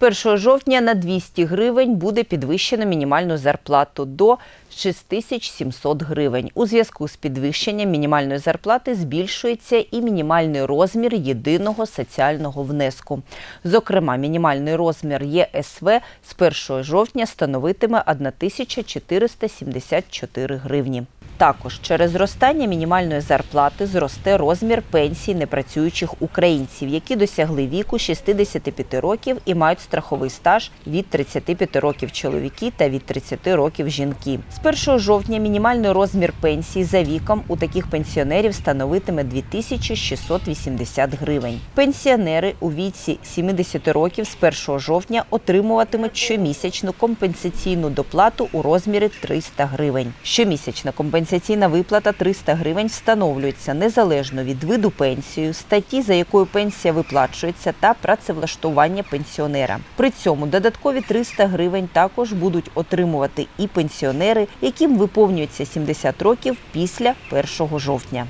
З 1 жовтня на 200 гривень буде підвищено мінімальну зарплату до 6700 гривень. У зв'язку з підвищенням мінімальної зарплати збільшується і мінімальний розмір єдиного соціального внеску. Зокрема, мінімальний розмір ЄСВ з 1 жовтня становитиме 1474 гривні. Також через зростання мінімальної зарплати зросте розмір пенсій непрацюючих українців, які досягли віку 65 років і мають страховий стаж від 35 років чоловіки та від 30 років жінки. З 1 жовтня мінімальний розмір пенсії за віком у таких пенсіонерів становитиме 2680 гривень. Пенсіонери у віці 70 років з 1 жовтня отримуватимуть щомісячну компенсаційну доплату у розмірі 300 гривень. Щомісячна компенсаційна виплата 300 гривень встановлюється незалежно від виду пенсії, статті, за якою пенсія виплачується, та працевлаштування пенсіонера. При цьому додаткові 300 гривень також будуть отримувати і пенсіонери, яким виповнюється 70 років після 1 жовтня.